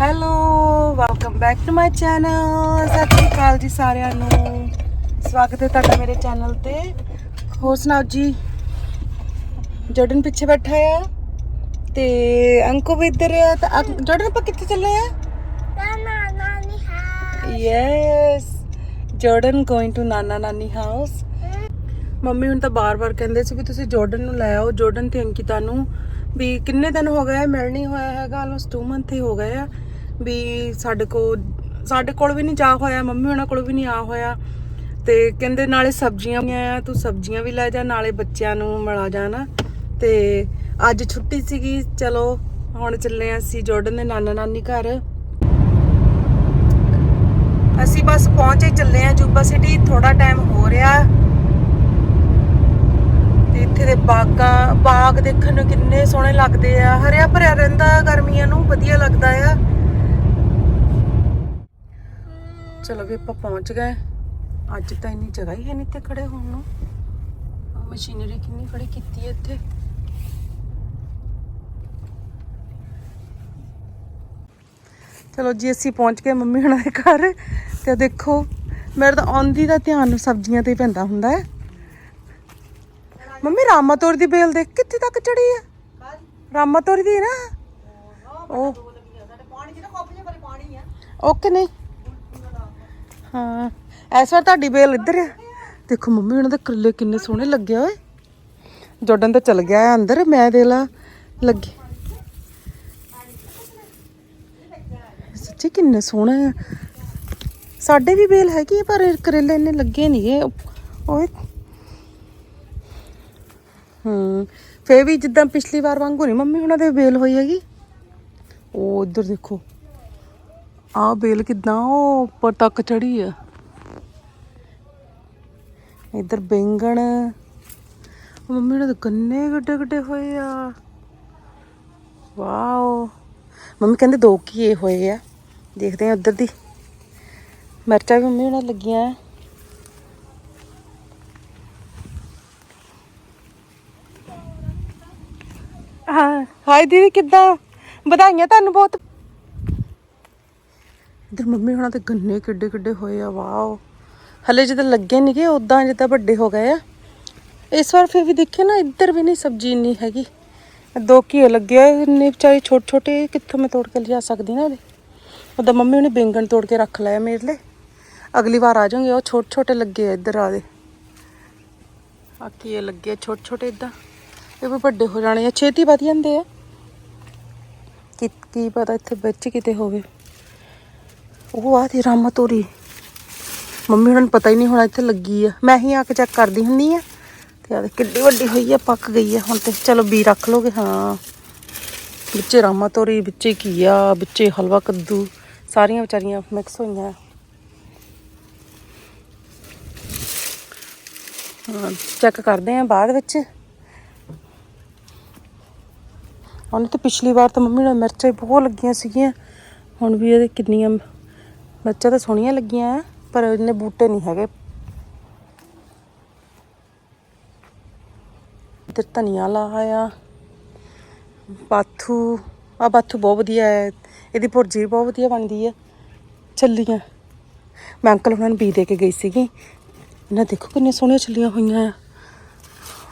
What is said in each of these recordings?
Hello welcome back to my channel ਸਤਿ ਸ਼੍ਰੀ ਅਕਾਲ ਜੀ ਸਾਰਿਆਂ ਨੂੰ। ਸਵਾਗਤ ਹੈ ਤੁਹਾਡਾ ਮੇਰੇ ਚੈਨਲ ਤੇ। ਹੋਰ ਸੁਣਾਓ ਜੀ? ਜੋਡਨ ਪਿੱਛੇ ਬੈਠਾ ਆ ਤੇ ਅੰਕੋ ਵੀ ਇੱਧਰ ਆ ਤਾਂ ਅੰਕ- ਆਪਾਂ ਕਿੱਥੇ ਚੱਲੇ ਆ? Yes Jordan going to nana nani house mummy ਹੁਣ ਤਾਂ ਬਾਰ-ਬਾਰ ਕਹਿੰਦੇ ਸੀ ਵੀ ਤੁਸੀਂ ਜੋਰਡਨ ਨੂੰ ਲੈ ਆਓ। ਜੋਰਡਨ ਤੇ ਅੰਕਿਤਾ ਨੂੰ ਵੀ ਕਿੰਨੇ ਦਿਨ ਹੋ ਗਏ ਮਿਲ ਨਹੀਂ ਹੋਇਆ ਹੈਗਾ। ਆਲਮੋਸਟ 2 ਮੰਥ ਹੀ ਹੋ ਗਏ ਆ। ਵੀ ਸਾਡੇ ਕੋਲ ਸਾਡੇ ਕੋਲ ਵੀ ਨਹੀਂ ਜਾ ਹੋਇਆ, ਮੰਮੀ ਉਹਨਾਂ ਕੋਲ ਵੀ ਨਹੀਂ ਆ ਹੋਇਆ। ਤੇ ਕਹਿੰਦੇ ਨਾਲੇ ਸਬਜ਼ੀਆਂ ਵੀ ਆ, ਤੂੰ ਸਬਜ਼ੀਆਂ ਵੀ ਲੈ ਜਾ, ਨਾਲੇ ਬੱਚਿਆਂ ਨੂੰ ਮਿਲਾ ਜਾਣਾ ਤੇ ਅੱਜ ਛੁੱਟੀ ਸੀਗੀ, ਚਲੋ ਹੁਣ ਚੱਲੇ ਅਸੀਂ ਜੋਰਡਨ ਦੇ ਨਾਨਾ ਨਾਨੀ ਘਰ। ਅਸੀਂ ਬਸ ਪਹੁੰਚੇ, ਚੱਲੇ ਆ ਜੂਬਾ ਸਿਟੀ ਥੋੜਾ ਟਾਈਮ ਹੋ ਰਿਹਾ। ਤੇ ਇੱਥੇ ਦੇ ਬਾਗਾਂ, ਬਾਗ ਦੇਖਣ ਨੂੰ ਕਿੰਨੇ ਸੋਹਣੇ ਲੱਗਦੇ ਆ, ਹਰਿਆ ਭਰਿਆ ਰਹਿੰਦਾ ਗਰਮੀਆਂ ਨੂੰ ਵਧੀਆ ਲੱਗਦਾ ਆ ਚਲੋ ਵੀ ਆਪਾਂ ਪਹੁੰਚ ਗਏ ਅੱਜ ਤਾਂ ਇੰਨੀ ਜਗ੍ਹਾ ਹੀ ਹੈ ਨਹੀਂ ਤੇ ਖੜੇ ਹੋਣ ਨੂੰ ਮਸ਼ੀਨਰੀ ਕਿੰਨੀ ਖੜੀ ਕੀਤੀ ਹੈ ਇੱਥੇ ਚਲੋ ਜੀ ਅਸੀਂ ਪਹੁੰਚ ਗਏ ਮੰਮੀ ਹੁਣਾਂ ਦੇ ਘਰ ਤੇ ਦੇਖੋ ਮੇਰੇ ਤਾਂ ਆਉਂਦੀ ਦਾ ਧਿਆਨ ਸਬਜ਼ੀਆਂ ਤੇ ਪੈਂਦਾ ਹੁੰਦਾ ਹੈ ਮੰਮੀ ਰਾਮਾਤੋਰ ਦੀ ਬੇਲ ਦੇਖ ਕਿੱਥੇ ਤੱਕ ਚੜੀ ਹੈ ਰਾਮਾਤੋਰ ਦੀ ਨਾ ਉਹ ਓਕੇ ਨਹੀਂ ਹਾਂ। ਇਸ ਵਾਰ ਤੁਹਾਡੀ ਬੇਲ ਇੱਧਰ ਆ। ਦੇਖੋ ਮੰਮੀ ਉਹਨਾਂ ਦੇ ਕਰਲੇ ਕਿੰਨੇ ਸੋਹਣੇ ਲੱਗੇ ਓਏ। ਜੋਡਨ ਤਾਂ ਚਲ ਗਿਆ ਅੰਦਰ ਮੈਂ ਦੇ ਲਾ ਲੱਗੇ। ਸੱਚੀ ਕਿੰਨੇ ਸੋਹਣੇ ਆ। ਸਾਡੇ ਵੀ ਬੇਲ ਹੈਗੀ ਆ, ਪਰ ਕਰੇਲੇ ਇੰਨੇ ਲੱਗੇ ਨਹੀਂ ਨਹੀਂਗੇ ਓਏ। ਹੂੰ ਫੇ ਵੀ ਜਿੱਦਾਂ ਪਿਛਲੀ ਵਾਰ ਵਾਂਗੂ ਨਹੀਂ ਮੰਮੀ ਉਹਨਾਂ ਦੇ ਬੇਲ ਹੋਈ ਹੈਗੀ। ਉਹ ਇੱਧਰ ਦੇਖੋ। ਆਹ ਬੇਲ ਕਿਦਾਂ ਉਹ ਉੱਪਰ ਤੱਕ ਚੜੀ ਆ। ਇੱਧਰ ਬੈਂਗਣ। ਮੰਮੀ ਨੇ ਤਾਂ ਗੰਨੇ ਗੱਡੇ ਗੱਡੇ ਹੋਏ ਆ। ਵਾਓ। ਮੰਮੀ ਕਹਿੰਦੇ ਦੋ ਕੀਏ ਹੋਏ ਆ। ਦੇਖਦੇ ਆ ਉੱਧਰ ਦੀ। ਮਿਰਚਾਂ ਵੀ ਮੰਮੀ ਉਹਨਾਂ ਲੱਗੀਆਂ। ਹਾਂ। ਹਾਈ ਦੀਦੀ ਕਿੱਦਾਂ? ਵਧਾਈਆਂ ਤੁਹਾਨੂੰ ਬਹੁਤ। ਇਧਰ ਮੰਮੀ ਹੁਣਾਂ ਤੇ ਗੰਨੇ ਕਿੱਡੇ ਕਿੱਡੇ ਹੋਏ ਆ, ਵਾਓ। ਹਲੇ ਜਦੋਂ ਲੱਗੇ ਨਹੀਂਗੇ ਉਦਾਂ ਜਿੱਦਾਂ ਵੱਡੇ ਹੋ ਗਏ ਆ। ਇਸ ਵਾਰ ਫਿਰ ਵੀ ਦੇਖਿਆ ਨਾ, ਇੱਧਰ ਵੀ ਨਹੀਂ ਸਬਜ਼ੀ ਇੰਨੀ ਹੈਗੀ। ਦੋ ਘਿਓ ਲੱਗੇ ਆ ਇੰਨੇ ਵਿਚਾਰੇ ਛੋਟੇ ਛੋਟੇ ਕਿੱਥੋਂ ਮੈਂ ਤੋੜ ਕੇ ਲਿਆ ਸਕਦੀ ਨਾ ਇਹਦੇ? ਉਦੋਂ ਮੰਮੀ ਉਹਨੇ ਬੈਂਗਣ ਤੋੜ ਕੇ ਰੱਖ ਲਿਆ ਮੇਰੇ ਲਈ ਅਗਲੀ ਵਾਰ ਆ ਜਾਵਾਂਗੇ ਉਹ ਛੋਟੇ ਛੋਟੇ ਲੱਗੇ ਆ ਇੱਧਰ ਆ ਦੇ ਆ ਘੀਏ ਲੱਗੇ ਆ, ਛੋਟੇ ਛੋਟੇ ਇਦਾਂ। ਇਹ ਵੀ ਵੱਡੇ ਹੋ ਜਾਣੇ ਆ, ਛੇਤੀ ਵਧ ਜਾਂਦੇ ਆ। ਕੀ ਕੀ ਪਤਾ ਇੱਥੇ ਵਿੱਚ ਕਿਤੇ ਹੋਵੇ। ਉਹ ਆ ਤੇ ਰਾਮਾ ਤੋਰੀ। ਮੰਮੀ ਉਹਨਾਂ ਨੂੰ ਪਤਾ ਹੀ ਨਹੀਂ ਹੋਣਾ ਇੱਥੇ ਲੱਗੀ ਆ। ਮੈਂ ਹੀ ਆ ਕੇ ਚੈੱਕ ਕਰਦੀ ਹੁੰਦੀ ਆ। ਤੇ ਆ ਕਿੱਡੀ ਵੱਡੀ ਹੋਈ ਆ, ਪੱਕ ਗਈ ਆ। ਹੁਣ ਤੇ ਚਲੋ ਵੀ ਰੱਖ ਲੋਗੇ, ਹਾਂ। ਵਿੱਚ ਰਾਮਾ ਤੋਰੀ, ਵਿੱਚ ਘੀਆ, ਵਿੱਚ ਹਲਵਾ ਕੱਦੂ, ਸਾਰੀਆਂ ਵਿਚਾਰੀਆਂ ਮਿਕਸ ਹੋਈਆਂ। ਚੈੱਕ ਕਰਦੇ ਆ ਬਾਅਦ ਵਿੱਚ। ਉਹਨੇ ਤੇ ਪਿਛਲੀ ਵਾਰ ਤਾਂ ਮੰਮੀ ਨਾਲ ਮਿਰਚਾਂ ਬਹੁਤ ਲੱਗੀਆਂ ਸੀਗੀਆਂ। ਹੁਣ ਵੀ ਇਹਦੇ ਕਿੰਨੀਆਂ ਮਿਰਚਾਂ ਤਾਂ ਸੋਹਣੀਆਂ ਲੱਗੀਆਂ ਆ, ਪਰ ਇਹਨੇ ਬੂਟੇ ਨਹੀਂ ਹੈਗੇ। ਇੱਧਰ ਧਨੀਆ ਲਾਇਆ ਬਾਥੂ ਆ ਬਾਥੂ ਬਹੁਤ ਵਧੀਆ ਹੈ, ਇਹਦੀ ਭੁਰਜੀ ਬਹੁਤ ਵਧੀਆ ਬਣਦੀ ਹੈ ਛੱਲੀਆਂ। ਮੈਂ ਅੰਕਲ ਉਹਨਾਂ ਨੂੰ ਬੀ ਦੇ ਕੇ ਗਈ ਸੀਗੀ। ਇਹਨਾਂ ਦੇਖੋ ਕਿੰਨੀਆਂ ਸੋਹਣੀਆਂ ਛੱਲੀਆਂ ਹੋਈਆਂ ਆ।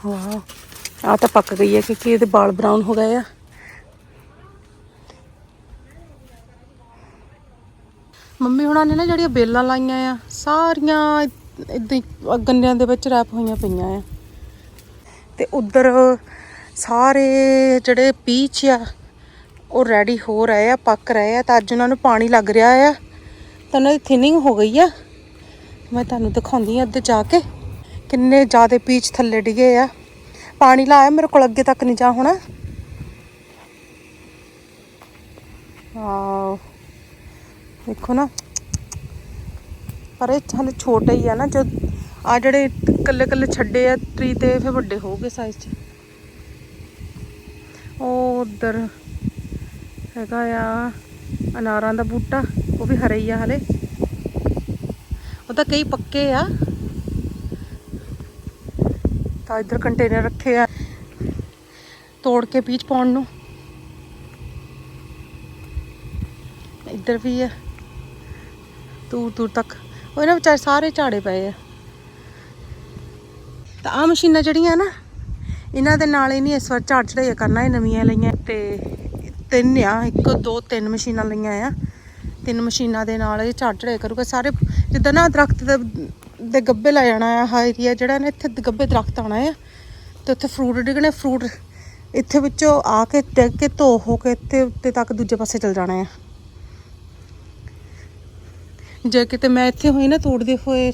ਵਾਹ ਆ ਤਾਂ ਪੱਕ ਗਈ ਹੈ ਕਿਉਂਕਿ ਇਹਦੇ ਵਾਲ ਬਰਾਊਨ ਹੋ ਗਏ ਆ। ਮੰਮੀ ਹੁਣਾਂ ਨੇ ਨਾ ਜਿਹੜੀਆਂ ਬੇਲਾਂ ਲਾਈਆਂ ਆ, ਸਾਰੀਆਂ ਇਦਾਂ ਗੰਨਿਆਂ ਦੇ ਵਿੱਚ ਰੈਪ ਹੋਈਆਂ ਪਈਆਂ ਆ। ਤੇ ਉਧਰ ਸਾਰੇ ਜਿਹੜੇ ਪੀਚ ਆ, ਉਹ ਰੈਡੀ ਹੋ ਰਹੇ ਆ, ਪੱਕ ਰਹੇ ਆ, ਤਾਂ ਅੱਜ ਉਹਨਾਂ ਨੂੰ ਪਾਣੀ ਲੱਗ ਰਿਹਾ ਆ। ਤਾਂ ਉਹਨਾਂ ਦੀ ਥਿਨਿੰਗ ਹੋ ਗਈ ਆ। ਮੈਂ ਤੁਹਾਨੂੰ ਦਿਖਾਉਂਦੀ ਆ ਅੱਧੇ ਜਾ ਕੇ, ਕਿੰਨੇ ਜ਼ਿਆਦਾ ਪੀਚ ਥੱਲੇ ਡਿਗੇ ਆ। ਪਾਣੀ ਲਾਇਆ ਮੇਰੇ ਕੋਲ ਅੱਗੇ ਤੱਕ ਨਹੀਂ ਜਾ ਹੋਣਾ। ਆ ਦੇਖੋ ਨਾ। ਪਰ ਇਹ ਹਾਲੇ ਛੋਟੇ ਹੀ ਆ ਨਾ, ਜੋ ਆ ਜਿਹੜੇ ਕੱਲੇ ਕੱਲੇ ਛੱਡੇ ਆ ਟਰੀ ਤੇ ਫਿਰ ਵੱਡੇ ਹੋਊਗੇ ਸਾਈਜ਼ 'ਚ। ਉਹ ਉਧਰ ਹੈਗਾ ਆ, ਅਨਾਰਾਂ ਦਾ ਬੂਟਾ, ਉਹ ਵੀ ਹਰੇ ਹੀ ਆ ਹਲੇ। ਉਹ ਤਾਂ ਕਈ ਪੱਕੇ ਆ। ਤਾਂ ਇੱਧਰ ਕੰਟੇਨਰ ਰੱਖੇ ਆ, ਤੋੜ ਕੇ ਪੀਚ ਪਾਉਣ ਨੂੰ। ਇੱਧਰ ਵੀ ਆ। ਦੂਰ ਦੂਰ ਤੱਕ। ਉਹ ਇਹਨਾਂ ਵਿਚਾਰੇ ਸਾਰੇ ਝਾੜੇ ਪਏ ਆ। ਤਾਂ ਆ ਮਸ਼ੀਨਾਂ ਜਿਹੜੀਆਂ ਨਾ, ਇਹਨਾਂ ਦੇ ਨਾਲ ਹੀ ਨਹੀਂ ਇਸ ਵਾਰ ਝਾੜ ਚੜਾਈਆ ਕਰਨਾ, ਇਹ ਨਵੀਆਂ ਲਈਆਂ। ਤੇ ਤਿੰਨ ਆ, ਇੱਕ, ਦੋ, ਤਿੰਨ ਮਸ਼ੀਨਾਂ ਲਈਆਂ ਆ। ਤਿੰਨ ਮਸ਼ੀਨਾਂ ਦੇ ਨਾਲ ਇਹ ਝਾੜ ਚੜਾਈਆ ਕਰੂਗਾ। ਸਾਰੇ ਜਿੱਦਾਂ ਨਾ ਦਰਖਤ ਦੇ ਦੇ ਗੱਬੇ ਲੈ ਜਾਣਾ ਆ ਹਾ ਏਰੀਆ ਜਿਹੜਾ ਨਾ ਇੱਥੇ ਗੱਬੇ ਦਰਖਤ ਆਉਣਾ ਆ। ਤੇ ਉੱਥੇ ਫਰੂਟ ਡਿੱਗਣੇ ਫਰੂਟ ਇੱਥੇ ਵਿੱਚੋਂ ਆ ਕੇ ਡਿੱਗ ਕੇ ਧੋ ਹੋ ਕੇ ਇੱਥੇ ਉੱਤੇ ਤੱਕ ਦੂਜੇ ਪਾਸੇ ਚਲ ਜਾਣਾ ਆ। ਜੇ ਕਿਤੇ ਮੈਂ ਇੱਥੇ ਹੋਈ ਨਾ ਤੋੜਦੇ ਹੋਏ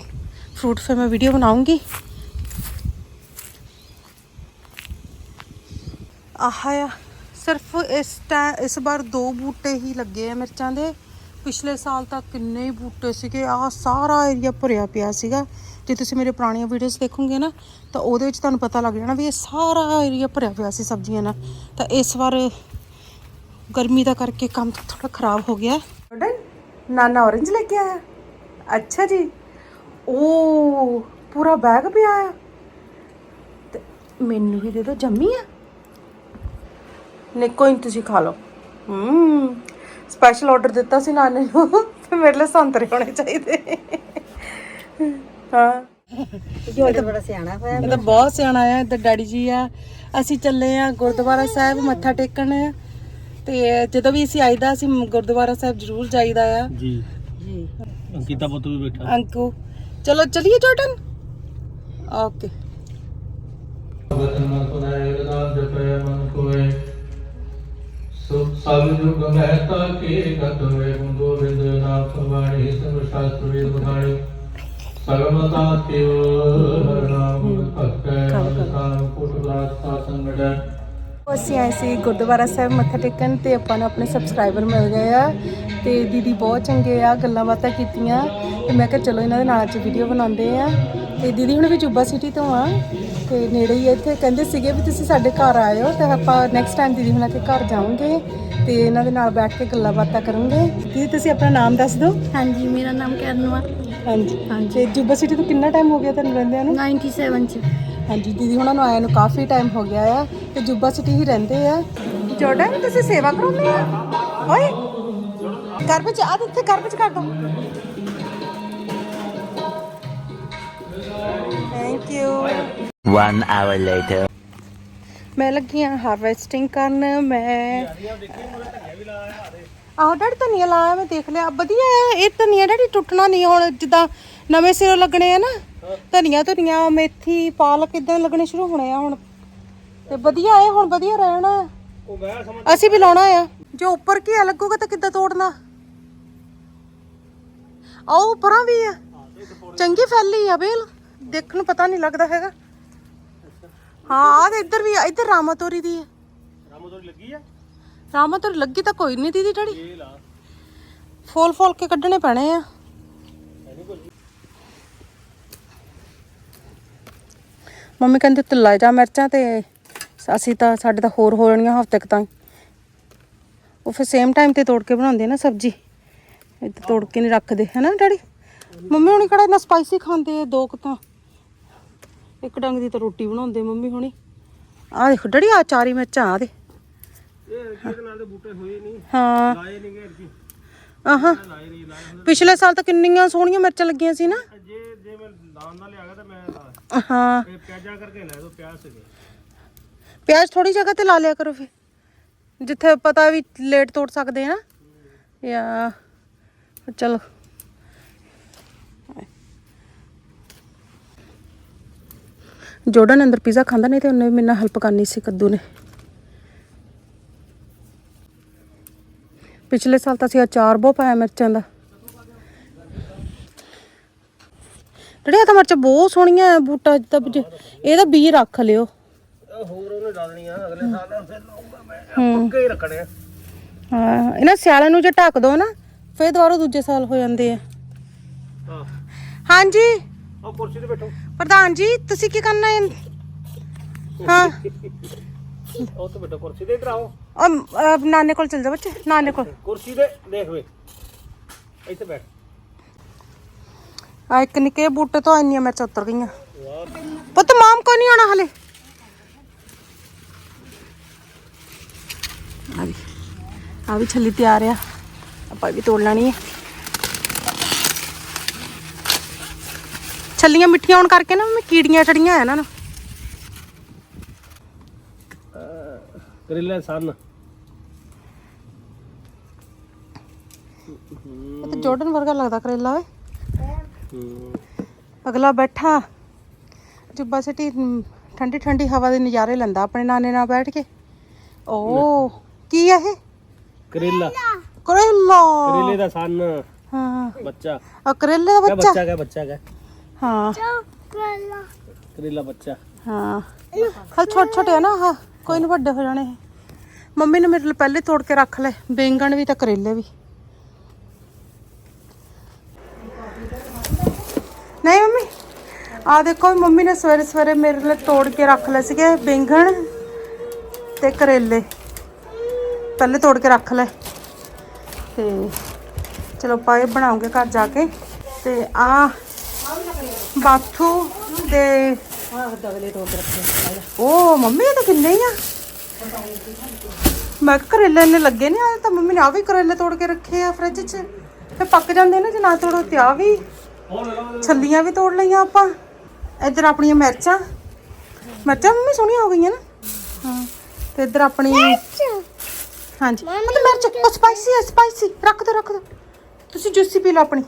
ਫਰੂਟ ਫਿਰ ਮੈਂ ਵੀਡੀਓ ਬਣਾਉਂਗੀ। ਆਹ ਆ ਸਿਰਫ ਇਸ ਟਾ, ਇਸ ਵਾਰ ਦੋ ਬੂਟੇ ਹੀ ਲੱਗੇ ਆ ਮਿਰਚਾਂ ਦੇ। ਪਿਛਲੇ ਸਾਲ ਤਾਂ ਕਿੰਨੇ ਹੀ ਬੂਟੇ ਸੀਗੇ, ਆਹ ਸਾਰਾ ਏਰੀਆ ਭਰਿਆ ਪਿਆ ਸੀਗਾ। ਜੇ ਤੁਸੀਂ ਮੇਰੇ ਪੁਰਾਣੀਆਂ ਵੀਡੀਓਜ਼ ਦੇਖੋਗੇ ਨਾ, ਤਾਂ ਉਹਦੇ ਵਿੱਚ ਤੁਹਾਨੂੰ ਪਤਾ ਲੱਗ ਜਾਣਾ ਵੀ ਇਹ ਸਾਰਾ ਏਰੀਆ ਭਰਿਆ ਪਿਆ ਸੀ ਸਬਜ਼ੀਆਂ ਨਾਲ। ਤਾਂ ਇਸ ਵਾਰ ਗਰਮੀ ਦਾ ਕਰਕੇ ਕੰਮ ਥੋੜਾ ਖਰਾਬ ਹੋ ਗਿਆ। ਨਾਨਾ ਔਰੰਜ ਲੈ ਕੇ ਆਇਆ। ਅੱਛਾ ਜੀ। ਉਹ ਪੂਰਾ ਬੈਗ ਪਿਆ ਆ। ਤੇ ਮੈਨੂੰ ਵੀ ਦੇ ਦਿਓ ਜੰਮੀ ਆ। ਨਹੀਂ ਕੋਈ ਨੀ ਤੁਸੀਂ ਖਾ ਲਓ। ਹੂੰ ਸਪੈਸ਼ਲ ਆਰਡਰ ਦਿੱਤਾ ਸੀ ਨਾਨੇ ਨੂੰ ਤੇ ਮੇਰੇ ਲਈ ਸੰਤਰੇ ਹੋਣੇ ਚਾਹੀਦੇ। ਹਾਂ। ਜੋੜੇ ਬੜਾ ਸਿਆਣਾ ਹੋਇਆ। ਇਹ ਤਾਂ ਬਹੁਤ ਸਿਆਣਾ ਆ ਇੱਧਰ ਡੈਡੀ ਜੀ ਆ। ਅਸੀਂ ਚੱਲੇ ਆ ਗੁਰਦੁਆਰਾ ਸਾਹਿਬ ਮੱਥਾ ਟੇਕਣ। ਤੇ ਜਦੋਂ ਵੀ ਅਸੀਂ ਆਈਦਾ ਅਸੀਂ ਗੁਰਦੁਆਰਾ ਸਾਹਿਬ ਜ਼ਰੂਰ ਜਾਈਦਾ ਆ ਜੀ ਜੀ ਅੰਕਿਤਾ ਪੁੱਤ ਵੀ ਬੈਠਾ ਅੰਕੂ ਚਲੋ ਚਲਿਏ ਜੋਟਨ ਓਕੇ ਵਤਨ ਮਨ ਸੁਨਾਏ ਰਦਾਨ ਜਪੈ ਮਨ ਕੋਏ ਸੁਖ ਸਭ ਜੁਗ ਮਹਿਤਾ ਕੇ ਗਤ ਹੋਏ ਗੁਣ ਗੋਬਿੰਦ ਨਾਮ ਪ੍ਰਵਾਣੀ ਸਭ ਸ਼ਾਸਤਰ ਵੇਦ ਬਖਾਣੇ ਸਗਮਤਾ ਤਿਵ ਹਰ ਨਾਮ ਭਗਤੈ ਅਨਸਾਨ ਕੋਟ ਸਾਸਨ ਮੜੈ ਅਸੀਂ ਆਏ ਸੀ ਗੁਰਦੁਆਰਾ ਸਾਹਿਬ ਮੱਥਾ ਟੇਕਣ ਤੇ ਆਪਾਂ ਨੂੰ ਆਪਣੇ ਸਬਸਕ੍ਰਾਈਬਰ ਮਿਲ ਗਏ ਆ ਤੇ ਦੀਦੀ ਬਹੁਤ ਚੰਗੇ ਆ ਗੱਲਾਂ ਬਾਤਾਂ ਕੀਤੀਆਂ ਤੇ ਮੈਂ ਕਿਹਾ ਚਲੋ ਇਹਨਾਂ ਦੇ ਨਾਲ ਅੱਜ ਵੀਡੀਓ ਬਣਾਉਂਦੇ ਆ। ਤੇ ਦੀਦੀ ਹੁਣ ਵੀ ਜੁੱਬਾ ਸਿਟੀ ਤੋਂ ਆ ਤੇ ਨੇੜੇ ਹੀ ਇੱਥੇ। ਕਹਿੰਦੇ ਸੀਗੇ ਵੀ ਤੁਸੀਂ ਸਾਡੇ ਘਰ ਆਇਓ ਤੇ ਆਪਾਂ ਨੈਕਸਟ ਟਾਈਮ ਦੀਦੀ ਹੁਣਾਂ ਦੇ ਘਰ ਜਾਵਾਂਗੇ ਤੇ ਇਹਨਾਂ ਦੇ ਨਾਲ ਬੈਠ ਕੇ ਗੱਲਾਂ ਬਾਤਾਂ ਕਰਾਂਗੇ। ਦੀਦੀ ਤੁਸੀਂ ਆਪਣਾ ਨਾਮ ਦੱਸ ਦਿਓ। ਹਾਂਜੀ ਮੇਰਾ ਨਾਮ ਕਰਨਵਾ। ਹਾਂਜੀ। ਹਾਂਜੀ ਜੁੱਬਾ ਸਿਟੀ ਤੋਂ ਕਿੰਨਾ ਟਾਈਮ ਹੋ ਗਿਆ ਤੁਹਾਨੂੰ ਰਹਿੰਦਿਆਂ ਨੂੰ? 97 ਚ। ਹਾਂਜੀ ਦੀਦੀ ਹੁਣਾਂ ਨੂੰ ਆਇਆ ਨੂੰ ਕਾਫੀ ਟਾਈਮ ਹੋ ਗਿਆ ਆ ਤੇ ਜੁੱਬਾ ਸਿਟੀ ਹੀ ਰਹਿੰਦੇ ਆ। ਜੋਰਡਨ ਤੁਸੀਂ ਸੇਵਾ ਕਰਾਉਂਦੇ ਆ? ਓਏ ਘਰ ਵਿੱਚ ਆ ਇੱਥੇ ਘਰ ਵਿੱਚ ਕਰ ਦੋ। Thank you One hour later. ਮੈਂ ਲੱਗੀ ਆ ਹਾਰਵੈਸਟਿੰਗ ਕਰਨ ਮੈਂ ਆਹ ਡੈਡੀ ਧਨੀਆ ਲਾਇਆ ਮੈਂ ਦੇਖ ਲਿਆ। ਵਧੀਆ ਹੈ ਇਹ ਧਨੀਆ ਡੈਡੀ ਟੁੱਟਣਾ ਨਹੀਂ ਹੁਣ ਜਿੱਦਾਂ ਨਵੇਂ ਸਿਰੋਂ ਲੱਗਣੇ ਆ ਨਾ। ਧਨੀਆ ਧਨੀਆ ਮੇਥੀ ਪਾਲਕ ਇਦਾਂ ਲੱਗਣੇ ਸ਼ੁਰੂ ਹੋਣੇ ਆ ਹੁਣ। ਤੇ ਵਧੀਆ ਹੈ ਹੁਣ ਵਧੀਆ ਰਹਿਣਾ। ਅਸੀਂ ਵੀ ਲਾਉਣਾ ਆ। ਜੋ ਉੱਪਰ ਕੀ ਲੱਗੂਗਾ ਤਾਂ ਕਿੱਦਾਂ ਤੋੜਨਾ? ਆਹ ਉੱਪਰਾਂ ਵੀ ਆ। ਚੰਗੀ ਫੈਲੀ ਆ ਬੇਲ ਦੇਖਣ ਨੂੰ ਪਤਾ ਨਹੀਂ ਲੱਗਦਾ ਹੈਗਾ। ਹਾਂ ਆ ਤੇ ਇੱਧਰ ਵੀ ਇੱਧਰ ਰਾਮਾਤੋਰੀ ਦੀ ਹੈ ਰਾਮੋਦੋਰੀ ਲੱਗੀ ਆ? ਰਾਮਾਤੋਰੀ ਲੱਗੀ ਤਾਂ ਕੋਈ ਨਹੀਂ ਦੀਦੀ ਡੜੀ ਫੋਲ ਫੋਲ ਕੇ ਕੱਢਣੇ ਪੈਣੇ ਆ। ਮੰਮੀ ਕਹਿੰਦੇ ਉੱਤੇ ਜਾ ਮਿਰਚਾਂ ਤੇ ਅਸੀਂ ਤਾਂ ਸਾਡੇ ਤਾਂ ਹੋਰ ਹੋ ਜਾਣੀਆਂ ਹਫ਼ਤੇ ਕੁ ਤਾਂ ਉਹ ਫਿਰ ਸੇਮ ਟਾਈਮ ਤੇ ਤੋੜ ਕੇ ਬਣਾਉਂਦੇ ਨਾ ਸਬਜ਼ੀ। ਇੱਥੇ ਤੋੜ ਕੇ ਨਹੀਂ ਰੱਖਦੇ, ਹੈ ਨਾ ਡੈਡੀ? ਮੰਮੀ ਹੁਣੀ ਕਿਹੜਾ ਇੰਨਾ ਸਪਾਈਸੀ ਖਾਂਦੇ ਆ, ਦੋ ਕੁ ਤਾਂ। ਇੱਕ ਡੰਗ ਦੀ ਤਾਂ ਰੋਟੀ ਬਣਾਉਂਦੇ ਮੰਮੀ ਹੁਣੀ। ਆਹ ਦੇਖੋ ਡੈਡੀ ਆ ਚਾਰੀ ਮਿਰਚਾਂ ਆ ਦੇ। ਹਾਂ। ਆਹਾਂ। ਪਿਛਲੇ ਸਾਲ ਤਾਂ ਕਿੰਨੀਆਂ ਸੋਹਣੀਆਂ ਮਿਰਚਾਂ ਲੱਗੀਆਂ ਸੀ ਨਾ। ਜੇ ਜੇ ਮੈਂ ਦਾਨ ਦਾ ਲਿਆ ਤਾਂ ਮੈਂ ਹਾਂ। ਇਹ ਪਿਆਜ਼ਾ ਕਰਕੇ ਲੈ ਦੋ ਪਿਆਜ਼ ਸੀਗੇ। ਪਿਆਜ਼ ਥੋੜੀ ਜਗ੍ਹਾ ਤੇ ਲਾ ਲਿਆ ਕਰੋ ਫਿਰ। ਜਿੱਥੇ ਪਤਾ ਵੀ ਲੇਟ ਤੋੜ ਸਕਦੇ ਆ ਨਾ। ਜਾਂ ਚਲੋ। ਜੋੜਨ ਅੰਦਰ ਪੀਜ਼ਾ ਖਾਂਦਾ ਨਹੀਂ ਤੇ ਉਹਨੇ ਵੀ ਮੇਰੇ ਨਾਲ ਹੈਲਪ ਕਰਨੀ ਸੀ ਕੱਦੂ ਨੇ। ਪਿਛਲੇ ਸਾਲ ਤਾਂ ਅਸੀਂ ਅਚਾਰ ਬਹੁਤ ਪਾਇਆ ਮਿਰਚਾਂ ਦਾ। ਜਿਹੜੀਆਂ ਤਾਂ ਮਿਰਚਾਂ ਬਹੁਤ ਸੋਹਣੀਆਂ ਆ ਬੂਟਾ ਜਿੱਦਾਂ ਵੀ ਜੇ- ਇਹਦਾ ਬੀਜ ਰੱਖ ਲਿਓ। ਹੋਰ ਉਹਨੇ ਡਾਲਣੀ ਆ ਅਗਲੇ ਸਾਲ ਫਿਰ ਲਾਉਂਗਾ ਮੈਂ। ਹੂੰ। ਪੱਕੇ ਹੀ ਰੱਖਣੇ ਆ। ਹਾਂ ਇਹਨਾਂ ਸਿਆਲਾਂ ਨੂੰ ਜੇ ਢੱਕ ਦੋ ਨਾ ਫਿਰ ਦੁਬਾਰਾ ਦੂਜੇ ਸਾਲ ਹੋ ਜਾਂਦੇ ਆ। ਹਾਂਜੀ। ਉਹ ਕੁਰਸੀ ਤੇ ਬੈਠੋ। ਪ੍ਰਧਾਨ ਜੀ ਤੁਸੀਂ ਕੀ ਕਰਨਾ ਹੈ? ਹਾਂ। ਉਹ ਤੇ ਬੈਠੋ ਕੁਰਸੀ ਤੇ ਇਧਰ ਆਓ। ਉਹ ਅਹ, ਨਾਨੇ ਕੋਲ ਚਲ ਜਾ ਬੱਚੇ ਨਾਨੇ ਕੋਲ। ਕੁਰਸੀ ਤੇ ਦੇਖ ਵੇ। ਇੱਥੇ ਬੈਠ। ਆ ਇੱਕ ਨਿੱਕੇ ਬੂਟੇ ਤੋਂ ਇੰਨੀਆਂ ਮਿਰਚਾਂ ਉਤਰ ਗਈਆਂ। ਪੁੱਤ ਮਾਮ ਕੋ ਨਹੀਂ ਆਉਣਾ ਹਲੇ? ਆ ਵੀ ਆ ਵੀ ਛੱਲੀ ਤਿਆਰ ਆ। ਆਪਾਂ ਵੀ ਤੋੜ ਲੈਣੀ ਹੈ ਛੱਲੀਆਂ ਮਿੱਠੀਆਂ ਹੋਣ ਕਰਕੇ ਨਾ ਮੈਂ ਕੀੜੀਆਂ ਚੜੀਆਂ ਆ ਇਹਨਾਂ ਨੂੰ। ਕਰੇਲਾ ਸਨ। ਤਾਂ ਜੋਰਡਨ ਵਰਗਾ ਲੱਗਦਾ ਕਰੇਲਾ ਓਏ। ਹੂੰ ਅਗਲਾ ਬੈਠਾ। ਜੁੱਬਾ ਸਿਟੀ ਠੰਡੀ ਠੰਡੀ ਹਵਾ ਦੇ ਨਜ਼ਾਰੇ ਲੈਂਦਾ ਆਪਣੇ ਨਾਨੇ ਨਾਲ ਬੈਠ ਕੇ। ਓ ਕੀ ਆ ਇਹ? ਕਰੇਲਾ। ਕਰੇਲਾ। ਕਰੇਲੇ ਦਾ ਸਨ। ਹਾਂ। ਬੱਚਾ। ਆ ਕਰੇਲੇ ਦਾ ਬੱਚਾ? ਬੱਚਾ ਕਾ ਬੱਚਾ ਕਾ ਹਾਂ। ਕਰੇਲਾ। ਬੱਚਾ। ਹਾਂ। ਹਲ ਛੋਟੇ ਛੋਟੇ ਆ ਨਾ ਹਾਂ ਕੋਈ ਨਹੀਂ ਵੱਡੇ ਹੋ ਜਾਣੇ। ਇਹ। ਮੰਮੀ ਨੇ ਮੇਰੇ ਲਈ ਪਹਿਲੇ ਤੋੜ ਕੇ ਰੱਖ ਲਏ। ਬੈਂਗਣ ਵੀ ਤਾਂ ਕਰੇਲੇ ਵੀ। ਨਹੀਂ ਮੰਮੀ ਆ ਦੇਖੋ, ਮੰਮੀ ਨੇ ਸਵੇਰੇ ਸਵੇਰੇ ਮੇਰੇ ਲਈ ਤੋੜ ਕੇ ਰੱਖ ਲਏ ਸੀਗੇ ਬੈਂਗਣ ਤੇ ਕਰੇਲੇ। ਪਹਿਲੇ ਤੋੜ ਕੇ ਰੱਖ ਲਏ। ਤੇ ਚਲੋ ਪਾਏ ਬਣਾਉਂਗੇ ਘਰ ਜਾ ਕੇ। ਤੇ ਆ ਬਾਥੂ ਦੇ ਉਹ ਮੰਮੀ, ਇਹ ਤਾਂ ਕਿੰਨੇ ਹੀ ਆ। ਮੈਂ ਕਿਹਾ ਕਰੇਲੇ ਨੇ ਲੱਗੇ ਨੇ ਆ ਤਾਂ ਮੰਮੀ ਨੇ ਆ ਵੀ ਕਰੇਲੇ ਤੋੜ ਕੇ ਰੱਖੇ ਆ ਫ੍ਰਿਜ 'ਚ। ਤੇ ਪੱਕ ਜਾਂਦੇ ਨੇ ਜੇ ਨਾ ਤੋੜੋ ਤੇ ਆ ਵੀ। ਛੱਲੀਆਂ ਵੀ ਤੋੜ ਲਈਆਂ ਆਪਾਂ। ਇੱਧਰ ਆਪਣੀਆਂ ਮਿਰਚਾਂ। ਮਿਰਚਾਂ ਮੰਮੀ ਸੋਹਣੀਆਂ ਹੋ ਗਈਆਂ ਨਾ। ਹਾਂ ਤੇ ਇੱਧਰ ਆਪਣੀ ਹਾਂਜੀ। ਮਤਲਬ ਮਿਰਚ ਉਹ ਸਪਾਈਸੀ ਹੈ ਸਪਾਈਸੀ। ਰੱਖ ਦੋ ਰੱਖ ਦੋ। ਤੁਸੀਂ ਜੂਸੀ ਪੀ ਲਓ ਆਪਣੀ।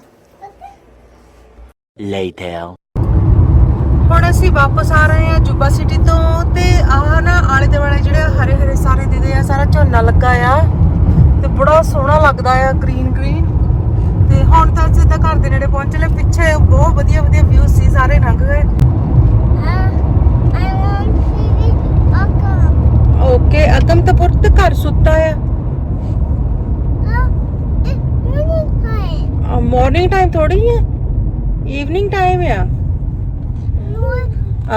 Later. ਹੁਣ ਅਸੀਂ ਵਾਪਸ ਆ ਰਹੇ ਹਾਂ ਜੁਬਾ ਸਿਟੀ ਤੋਂ ਤੇ ਆਹ ਨਾ ਆਲੇ ਦੁਆਲੇ ਜਿਹੜੇ ਹਰੇ ਹਰੇ ਸਾਰੇ ਦਿਦੇ ਆ ਸਾਰਾ ਝੋਨਾ ਲੱਗਾ ਆ। ਤੇ ਬੜਾ ਸੋਹਣਾ ਲੱਗਦਾ ਆ ਗ੍ਰੀਨ ਗ੍ਰੀਨ ਹੁਣ ਤਾਂ ਅਸੀਂ ਘਰ ਦੇ ਨੇੜੇ ਪਹੁੰਚ ਲਏ ਪਿੱਛੇ ਬਹੁਤ ਵਧੀਆ ਵਧੀਆ ਵਿਊ ਸੀ, ਸਾਰੇ ਲੰਘ ਗਏ। ਓਕੇ ਅਗਮ ਤਾਂ ਪੁੱਤ ਘਰ ਸੁੱਤਾ ਆ। ਮਾਰਨਿੰਗ ਟਾਈਮ ਥੋੜੀ ਹੈ ਈਵਨਿੰਗ ਟਾਈਮ ਆ।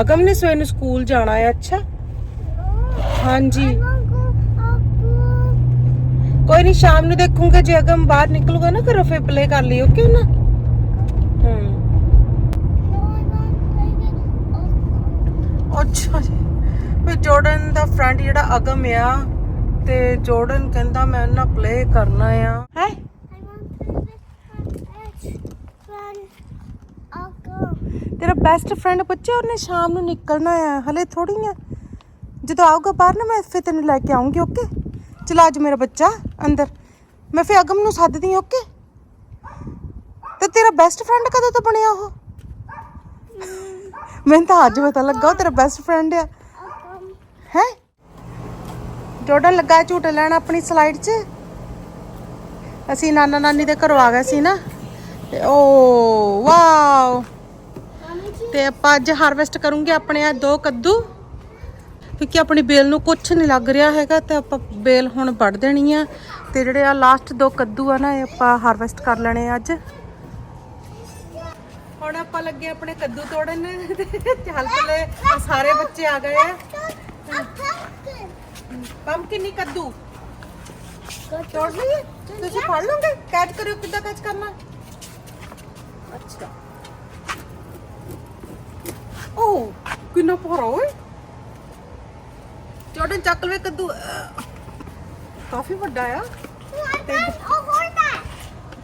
ਅਗਮ ਨੇ ਸਵੇਰ ਨੂੰ ਸਕੂਲ ਜਾਣਾ ਹੈ ਅੱਛਾ? ਹਾਂਜੀ। ਕੋਈ ਨਹੀਂ ਸ਼ਾਮ ਨੂੰ ਦੇਖੂਗੇ, ਜੇ ਅਗਮ ਬਾਹਰ ਨਿਕਲੂਗਾ ਨਾ ਘਰੋਂ, ਫੇਰ ਪਲੇ ਕਰ ਲਈ ਓਕੇ ਨਾ? ਹੂੰ। ਅੱਛਾ ਜੀ। ਵੀ ਜੋਰਡਨ ਦਾ ਫਰੈਂਡ ਜਿਹੜਾ ਅਗਮ ਆ, ਤੇ ਜੋਰਡਨ ਕਹਿੰਦਾ ਮੈਂ ਉਹਨਾਂ ਪਲੇ ਕਰਨਾ ਆ। ਹੈ? ਤੇਰਾ ਬੈਸਟ ਫਰੈਂਡ ਪੁੱਛਿਆ ਉਹਨੇ, ਸ਼ਾਮ ਨੂੰ ਨਿਕਲਣਾ ਆ, ਹਲੇ ਥੋੜੀ ਆ। ਜਦੋਂ ਆਊਗਾ ਬਾਹਰ ਨਾ, ਮੈਂ ਫਿਰ ਤੈਨੂੰ ਲੈ ਕੇ ਆਉਂਗੀ ਓਕੇ ਚਲਾ ਅੱਜ ਮੇਰਾ ਬੱਚਾ ਅੰਦਰ। ਮੈਂ ਫਿਰ ਅਗਮ ਨੂੰ ਸੱਦਦੀ ਓਕੇ ਤੇ ਤੇਰਾ ਬੈਸਟ ਫਰੈਂਡ ਕਦੋਂ ਤੋਂ ਬਣਿਆ ਉਹ? ਮੈਨੂੰ ਤਾਂ ਅੱਜ ਪਤਾ ਲੱਗਾ ਉਹ ਤੇਰਾ ਬੈਸਟ ਫਰੈਂਡ ਆ। ਹੈ? ਜੋੜਨ ਲੱਗਾ ਹੈ ਲੈਣ ਆਪਣੀ ਸਲਾਈਡ 'ਚ। ਅਸੀਂ ਨਾਨਾ ਨਾਨੀ ਦੇ ਘਰੋਂ ਆ ਗਏ ਸੀ ਨਾ। ਤੇ ਓ ਵਾਓ। ਤੇ ਆਪਾਂ ਅੱਜ ਹਾਰਵੈਸਟ ਕਰੂੰਗੇ ਆਪਣੇ ਆ ਦੋ ਕੱਦੂ। ਕਿਉਂਕਿ ਆਪਣੀ ਬੇਲ ਨੂੰ ਕੁਝ ਨਹੀਂ ਲੱਗ ਰਿਹਾ ਹੈਗਾ ਤੇ ਆਪਾਂ ਬੇਲ ਹੁਣ ਵੱਢ ਦੇਣੀ ਆ ਤੇ ਜਿਹੜੇ ਆ ਲਾਸਟ ਦੋ ਕੱਦੂ ਆ ਨਾ, ਇਹ ਆਪਾਂ ਹਾਰਵੈਸਟ ਕਰ ਲੈਣੇ ਅੱਜ। ਹੁਣ ਆਪਾਂ ਲੱਗੇ ਆਪਣੇ ਕੱਦੂ ਤੋੜਨ। ਚੱਲ ਪਲੇ ਸਾਰੇ ਬੱਚੇ ਆ ਗਏ ਆ। ਪੰਪਕਿਨ ਨਹੀਂ ਕੱਦੂ? ਤੋੜ ਲਈਏ ਤੁਸੀਂ ਫੜ ਲਓਗੇ? ਕੈਚ ਕਰਿਓ, ਕਿੱਦਾਂ ਕੈਚ ਕਰਨਾ? ਅੱਛਾ। ਓ ਕਿੰਨਾ ਭਾਰਾ ਓਏ। ਜੋੜਨ ਚੱਕ ਲਵੇ ਕੱਦੂ। ਅਹ, ਕਾਫੀ ਵੱਡਾ ਆ।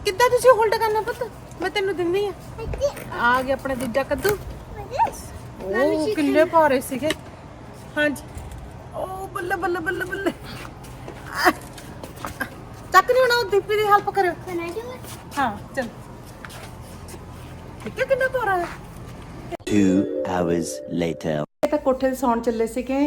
ਕਿੱਦਾਂ ਤੁਸੀਂ ਹੋਲਡ ਕਰਨਾ ਪੁੱਤ? ਮੈਂ ਤੈਨੂੰ ਦਿੰਦੀ ਆ। ਆ ਗਿਆ ਆਪਣੇ ਦੂਜਾ ਕੱਦੂ। ਉਹ ਕਿੰਨੇ ਭਾਰੇ ਸੀਗੇ। ਹਾਂਜੀ। ਓ ਬੱਲੇ ਬੱਲੇ ਬੱਲੇ ਬੱਲੇ। ਆਹ, ਚੱਕ ਨਹੀਂ ਹੋਣਾ ਉਹ ਦੀਪੀ ਦੀ ਹੈਲਪ ਕਰਿਓ ਹਾਂ ਚਲ। ਠੀਕ ਹੈ ਕਿੰਨਾ ਭਾਰਾ ਹੈ Two hours later. ਇਹ ਤਾਂ ਕੋਠੇ ਤੇ ਸੌਣ ਚੱਲੇ ਸੀਗੇ।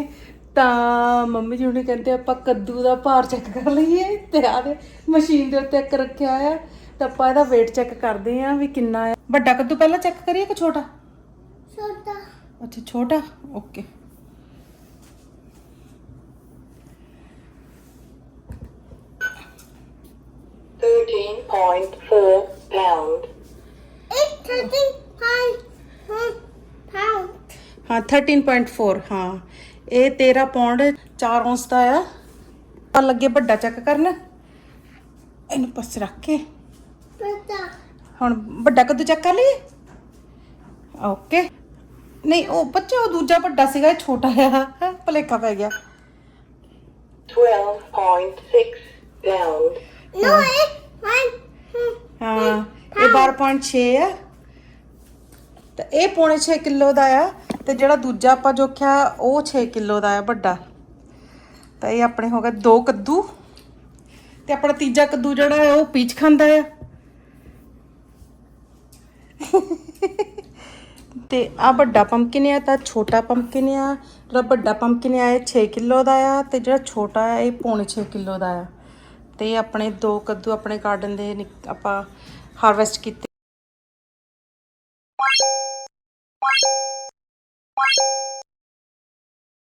ਤਾਂ ਮੰਮੀ ਜੀ ਹੁਣੇ ਕਹਿੰਦੇ ਆਪਾਂ ਕੱਦੂ ਦਾ ਭਾਰ ਚੈੱਕ ਕਰ ਲਈਏ ਤੇ ਆ ਦੇ ਮਸ਼ੀਨ ਦੇ ਉੱਤੇ ਇੱਕ ਰੱਖਿਆ ਆ ਤਾਂ ਆਪਾਂ ਇਹਦਾ weight ਚੈੱਕ ਕਰਦੇ ਆਂ ਵੀ ਕਿੰਨਾ ਆ। ਵੱਡਾ ਕੱਦੂ ਪਹਿਲਾਂ ਚੈੱਕ ਕਰੀਏ ਕਿ ਛੋਟਾ? ਛੋਟਾ। ਅੱਛਾ ਛੋਟਾ? Okay Thirteen point four pound. ਹਾਂ 13.4 ਹਾਂ। ਇਹ 13 ਪੌਂਡ 4 ਔਂਸ ਦਾ ਆ। ਪਰ ਲੱਗੇ ਵੱਡਾ ਚੈੱਕ ਕਰਨ। ਇਹਨੂੰ ਪਾਸ ਰੱਖ ਕੇ। ਹੁਣ ਵੱਡਾ ਕੱਦੂ ਚੈੱਕ ਕਰ ਲਈਏ? ਓਕੇ ਨਹੀਂ ਉਹ ਬੱਚਾ ਉਹ ਦੂਜਾ ਵੱਡਾ ਸੀਗਾ ਇਹ ਛੋਟਾ ਆ ਭਲੇਖਾ ਪੈ ਗਿਆ। Twelve point six pound. No, it's mine. 12.6 ਆ। ਤੇ ਇਹ ਪੌਣੇ 6 ਕਿਲੋ ਦਾ ਆ ਤੇ ਜਿਹੜਾ ਦੂਜਾ ਆਪਾਂ ਜੋਖਿਆ ਉਹ 6 ਕਿਲੋ ਦਾ ਆ ਵੱਡਾ। ਤਾਂ ਇਹ ਆਪਣੇ ਹੋ ਗਏ ਦੋ ਕੱਦੂ ਤੇ ਆਪਣਾ ਤੀਜਾ ਕੱਦੂ ਜਿਹੜਾ ਹੈ ਉਹ ਪੀਚ ਖਾਂਦਾ ਆ। ਤੇ ਆ ਵੱਡਾ ਪੰਪਕਿਨ ਆ ਤਾਂ ਛੋਟਾ ਪੰਪਕਿਨ ਆ, ਜਿਹੜਾ ਵੱਡਾ ਪੰਪਕਿਨ ਆ ਇਹ 6 ਕਿਲੋ ਦਾ ਆ ਤੇ ਜਿਹੜਾ ਛੋਟਾ ਆ ਇਹ ਪੌਣੇ 6 ਕਿਲੋ ਦਾ ਆ। ਤੇ ਆਪਣੇ ਦੋ ਕੱਦੂ ਆਪਣੇ ਗਾਰਡਨ ਦੇ ਨਿਕ- ਆਪਾਂ ਹਾਰਵੈਸਟ ਕੀਤੇ